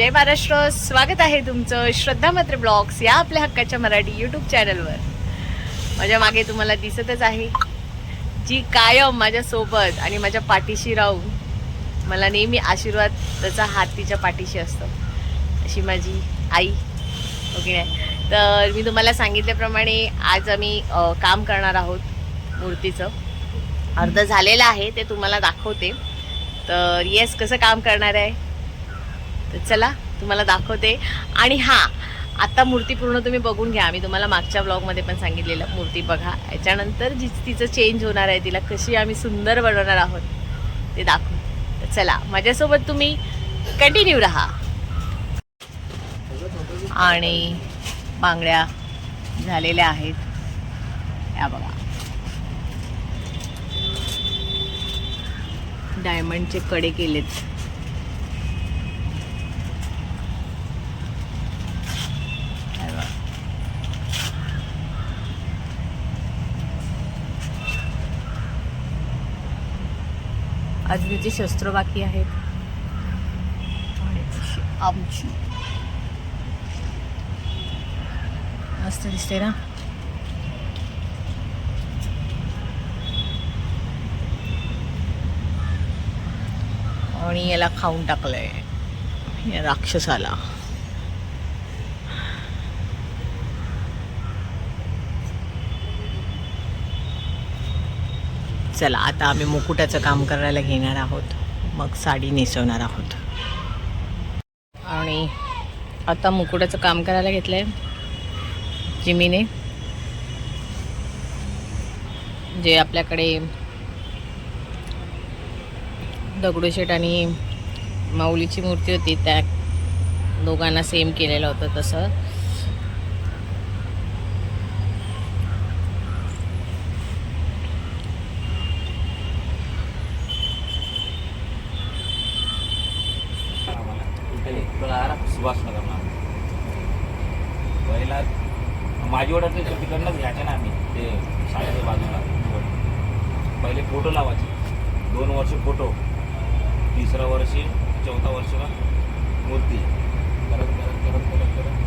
जय महाराष्ट्र. स्वागत आहे तुमचं श्रद्धा मात्र ब्लॉग्स या आपल्या हक्काच्या मराठी यूट्यूब चॅनलवर माझ्या मागे तुम्हाला दिसतच आहे. जी कायम माझ्या सोबत आणि माझ्या पाठीशी राहून मला नेहमी आशीर्वाद त्याचा हात तिच्या पाठीशी असतो. अशी माझी आई. ओके. नाही तर मी तुम्हाला सांगितल्याप्रमाणे आज आम्ही काम करणार आहोत मूर्तीचं. अर्ध झालेलं आहे ते तुम्हाला दाखवते. तर येस कसं काम करणार आहे? तर चला तुम्हाला दाखवते. आणि हां आता मूर्ती पूर्ण तुम्ही बघून घ्या. आम्ही तुम्हाला मागच्या ब्लॉगमध्ये पण सांगितलेलं मूर्ती बघा. याच्यानंतर जी तिचं चेंज होणार आहे तिला कशी आम्ही सुंदर बनवणार आहोत ते दाखवू. तर चला माझ्यासोबत तुम्ही कंटिन्यू राहा. आणि बांगड्या झालेल्या आहेत. या बघा. डायमंडचे कडे केलेत हे बघा. अजून त्याची शस्त्र बाकी आहेत. आमची. मस्त दिसते ना? आणि याला खाऊन टाकलंय. या राक्षसाला. चला आता आम्ही मुकुटाचं काम करायला घेणार आहोत. मग साडी नेसवणार आहोत. आणि आता मुकुटाचं काम करायला घेतलंय जिमीने. जे आपल्याकडे दगडूशेठ आणि माऊलीची मूर्ती होती त्या दोघांना सेम केलेलं होतं तसं सुभाषनगरला पहिला माझी ओढत तिकडनंच घ्यायचे ना आम्ही. ते शाळेच्या बाजूला. पहिले फोटो लावायचे. दोन वर्ष फोटो. तिसरं वर्षी चौथा वर्ष मूर्ती करत करत करत करत करत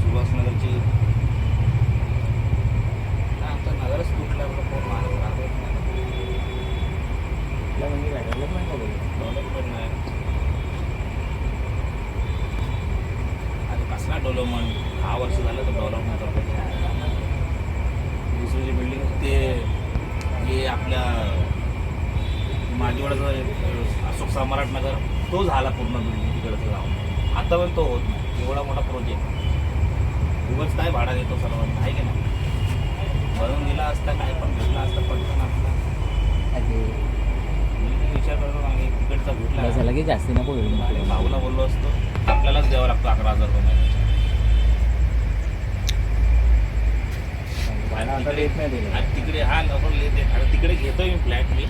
सुभाषनगरची हा, आमचं नगरच तुटलं आपलं कोण माणूस राहतच नाही डेव्हलपमेंट काय डेव्हलपमेंट डेव्हलपमेंट नाही अरे कसला डेव्हलपमेंट दहा वर्ष झालं तर डेव्हलपमेंट करतो दुसरी जी बिल्डिंग ते हे आपल्या माझीवाड्याचं अशोक सम्राट नगर तो झाला पूर्ण बिल्डिंग तिकडचं जाऊन. आता पण तो होत नाही. एवढा मोठा प्रोजेक्ट उगाच काय भाडा देतो सर्वांना आहे की नाही? भरून दिला असता काय पण भेटला असता पटकन मी विचार करतो मागे तिकडचा भेटला. की जास्ती नको आणि भाऊला बोललो असतो आपल्यालाच द्यावा लागतो अकरा हजार रुपये. तिकडे हा नको लिहिते तिकडे घेतोय मी फ्लॅट मी.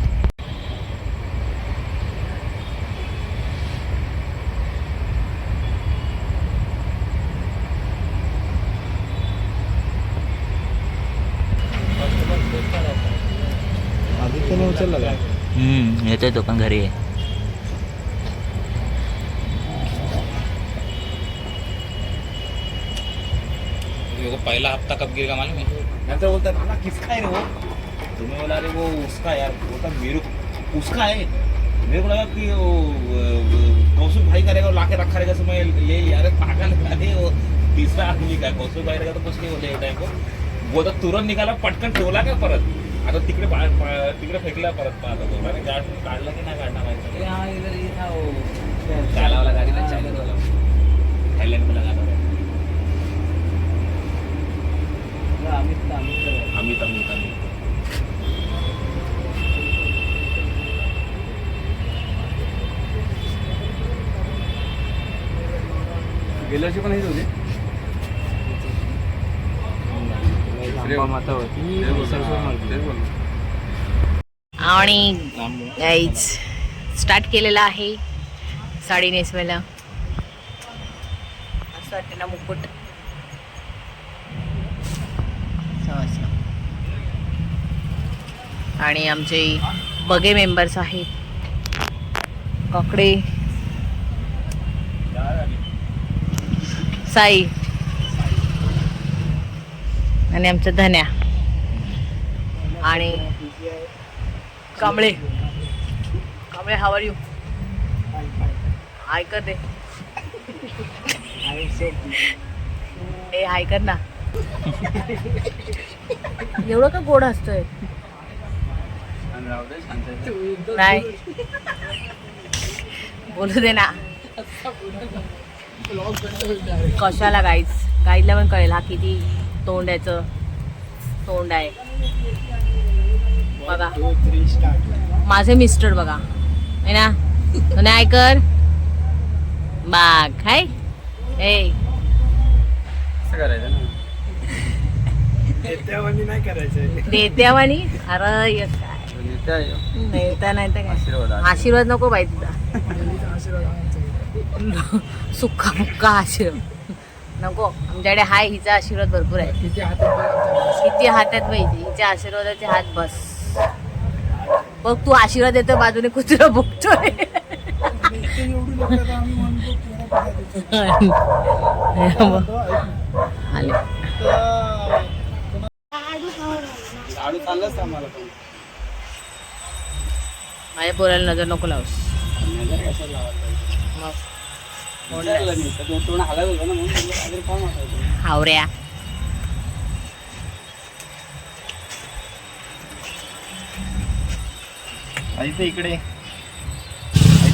उचलला का हम्म येतोय तो पण घरी आहे. पहला हफ्ता कब गिरेगा मालूम है नंतर बोलता ना किसका है रे वो? तुम्हें बोला अरे वो उसका यार बोलता मेरे को उसका है। मेरे को लगा कि वो कौशुक भाई करेगा और लाके रखा रहेगा मैं ले लिया अरे पागल है, अरे वो। तीसरा आदमी का कौशुक भाई रहेगा तो कुछ नहीं बोले टाइम को। वो तो तुरंत निघाला पटकन ठेवला का परत? आता तिकडे तिकडे फेकला परत आता काढला की नाही काढला माहिती हाँ अमित अमित अमित अमित अमित. गेल्या वर्षी पण हेच होते? माता होती आणि गाईज स्टार्ट केलेला आहे साडी नेसवायला. असं वाटतं ना मुकुट. आणि आमचे बगे मेंबर्स आहेत. ककडे. साई. आणि आमचं धन्या. आणि Kamble Kamble how are you hi कर दे ए हाय कर ना. एवढं का गोड असतोय नाही. बोलू दे ना. कशाला गाईच गाईला पण कळेल हा किती तोंडाचं. तोंड आहे. बघा. माझे मिस्टर बघा. आहे ना? आणि ऐकर बाग. हाय. ए. नाही देत्यावानी अरे काय. नेता नाही तर काय. आशीर्वाद नको बाई तुझा सुक्का मुक्का आशीर्वाद. नको आमच्याकडे हाय हिचा आशीर्वाद भरपूर आहे. किती हातात पाहिजे हिच्या आशीर्वादाचे हात बस. बघ तू आशीर्वाद देतो बाजूने कुत्रा बघतोय. आले. माझ्या पोराला नजर नको लावस. मग. हावऱ्या. इकडे.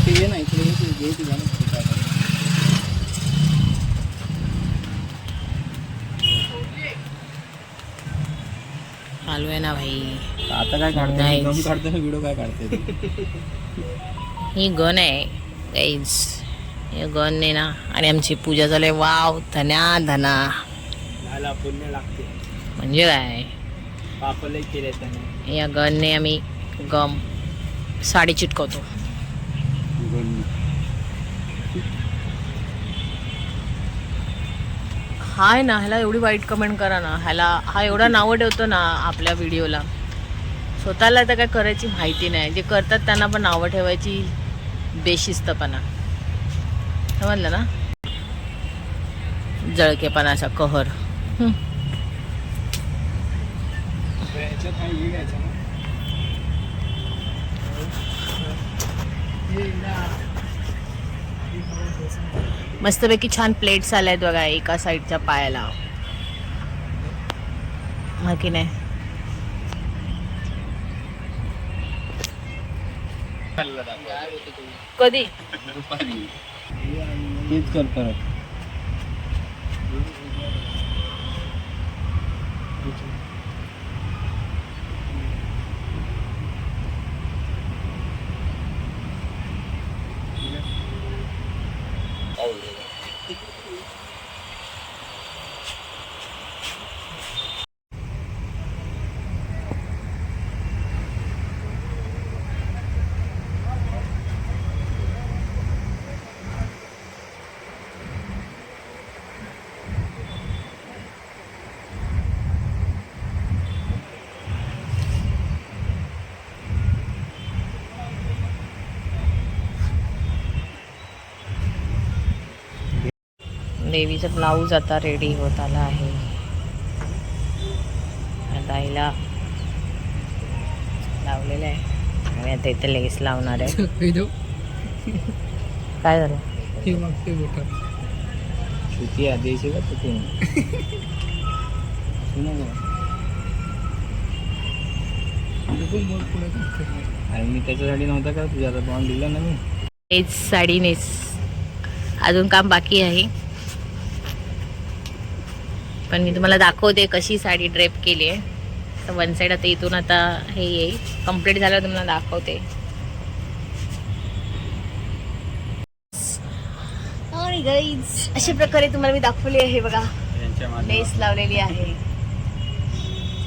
ये ना इकडे ये. चालू आहे ना भाई. आता काय काढते व्हिडिओ काय काढते ही गण आहे गाईज हे गण आहे ना. आणि आमची पूजा झाली. वाव धन्या धना पुण्य लागते. म्हणजे काय? पापले केले त्याने. या गनने आम्ही गम साडी चिटकवतो. हा आहे ना ह्याला एवढी वाईट कमेंट करा ना. ह्याला हा एवढा नावं ठेवतो ना आपल्या व्हिडिओला स्वतःला तर काय करायची माहिती नाही. जे करतात त्यांना पण नावं ठेवायची बेशिस्तपणा. समजलं ना? जळकेपणाचा कहर. मस्तपैकी छान प्लेट्स आल्यात बघा एका साईडच्या पायाला. हा की नाही? कधी? तेच कर परत देवीचा ब्लाऊज आता रेडी होत आला आहे. आता हिला लावलेलं आहे. आणि आता इथे लेस लावणार आहे. काय झालं? चुकी आदेश का चुकी अरे मी त्याच्यासाठी नव्हता का? तुझ्या आता बॉन्ड दिला ना मी. हेच साडी नेस अजून काम बाकी आहे. पण मी तुम्हाला दाखवते कशी साडी ड्रेप केली आहे तर वन साईड आता इथून आता हे येईल. कंप्लीट झाल्यावर तुम्हाला दाखवते. अशा प्रकारे तुम्हाला मी दाखवली आहे बघा. लेस लावलेली आहे.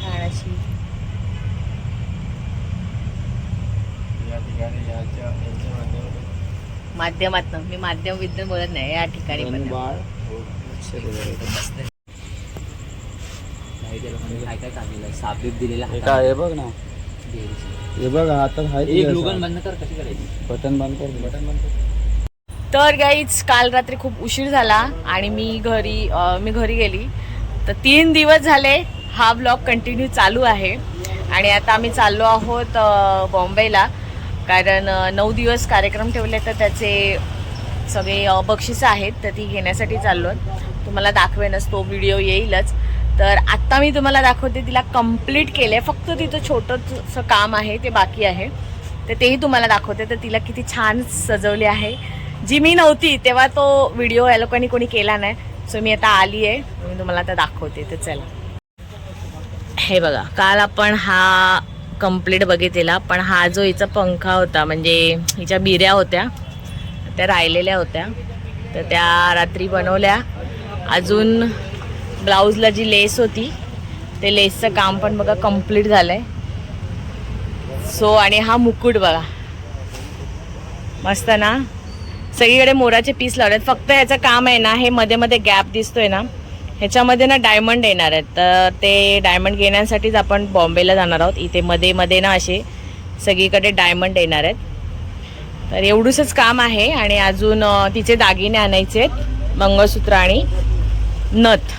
छान अशी. माध्यमातनं. मी माध्यम विद्या बोलत नाही या ठिकाणी म्हणजे काय काय काढलेलं आहे? साबीत दिलेला आहे काय आहे बघ ना. हे बघ आता एक लोगन बंद कर कशी करायची? बटन बंद कर बटन बंद कर. तर गाईच काल रात्री खूप उशीर झाला आणि मी घरी मी घरी गेली. तर तीन दिवस झाले हा ब्लॉग कंटिन्यू चालू आहे. आणि आता आम्ही चाललो आहोत बॉम्बेला. कारण नऊ दिवस कार्यक्रम ठेवले तर त्याचे सगळे बक्षिसं आहेत तर ती घेण्यासाठी चाललो तुम्हाला दाखवेनच तो व्हिडिओ येईलच. तर आत्ता मी तुम्हाला दाखवते तिला कंप्लीट आहे फक्त तिथं छोटंसं काम आहे ते बाकी आहे. तर तेही तुम्हाला दाखवते. तर तिला किती छान सजवली आहे. जी मी नव्हती तेव्हा तो व्हिडिओ या लोकांनी कोणी केला नाही. सो मी आता आली आहे. मी तुम्हाला आता दाखवते. तर चला. हे बघा काल आपण हा कंप्लीट बघितलेला पण हा जो हिचा पंखा होता म्हणजे हिच्या बिऱ्या होत्या त्या राहिलेल्या होत्या. तर त्या रात्री बनवल्या. अजून ब्लाऊजला जी लेस होती ते लेसचं काम पण बघा कंप्लीट झालं आहे सो आणि हा मुकुट बघा. मस्त ना? सगळीकडे मोराचे पीस लावलेत. फक्त ह्याचं काम आहे ना हे मध्ये मध्ये गॅप दिसतोय ना ह्याच्यामध्ये ना डायमंड येणार आहेत. तर ते डायमंड घेण्यासाठीच आपण बॉम्बेला जाणार आहोत. इथे मध्ये मध्ये ना असे सगळीकडे डायमंड येणार आहेत. तर एवढूसच काम आहे. आणि अजून तिचे दागिने आणायचे आहेत. मंगळसूत्र आणि नथ.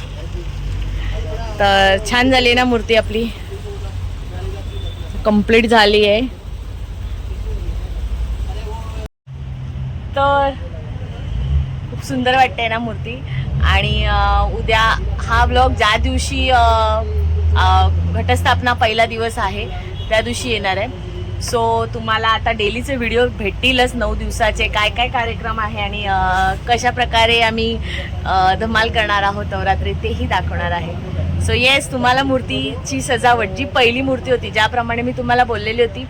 तर छान झाली ना मूर्ती आपली. कंप्लीट झाली आहे. तर खूप सुंदर वाटते ना मूर्ती. आणि उद्या हा ब्लॉग ज्या दिवशी घटस्थापना पहिला दिवस आहे त्या दिवशी येणार आहे. सो तुम्हाला आता डेलीचे व्हिडिओ भेटतीलच नऊ दिवसाचे. काय काय कार्यक्रम आहे आणि कशा प्रकारे आम्ही धमाल करणार आहोत नवरात्री तेही दाखवणार आहे. सो येस तुम्हाला मूर्तीची सजावट जी पहिली मूर्ती होती ज्याप्रमाणे मी तुम्हाला बोललेली होती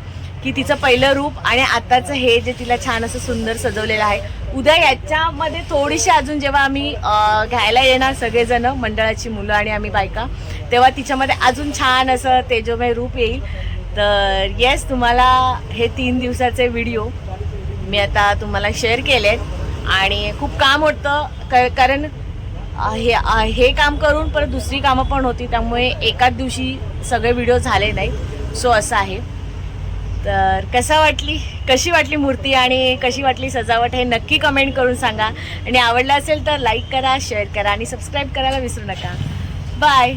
की तिचं पहिलं रूप आणि आताचं हे जे तिला छान असं सुंदर सजवलेलं आहे. उद्या याच्यामध्ये थोडीशी अजून जेव्हा आम्ही घ्यायला येणार सगळेजण मंडळाची मुलं आणि आम्ही बायका तेव्हा तिच्यामध्ये अजून छान असं तेजोमय रूप येईल. तर येस तुम्हाला हे तीन दिवसाचे व्हिडिओ मी आता तुम्हाला शेअर केलेत. आणि खूप काम होतं क- कारण हे हे काम करून परत दुसरी कामं पण होती त्यामुळे एकाच दिवशी सगळे व्हिडिओ झाले नाही सो असं आहे. तर कसा वाटली कशी वाटली मूर्ती आणि कशी वाटली सजावट हे नक्की कमेंट करून सांगा. आणि आवडलं असेल तर लाईक करा शेअर करा आणि सबस्क्राईब करायला विसरू नका. बाय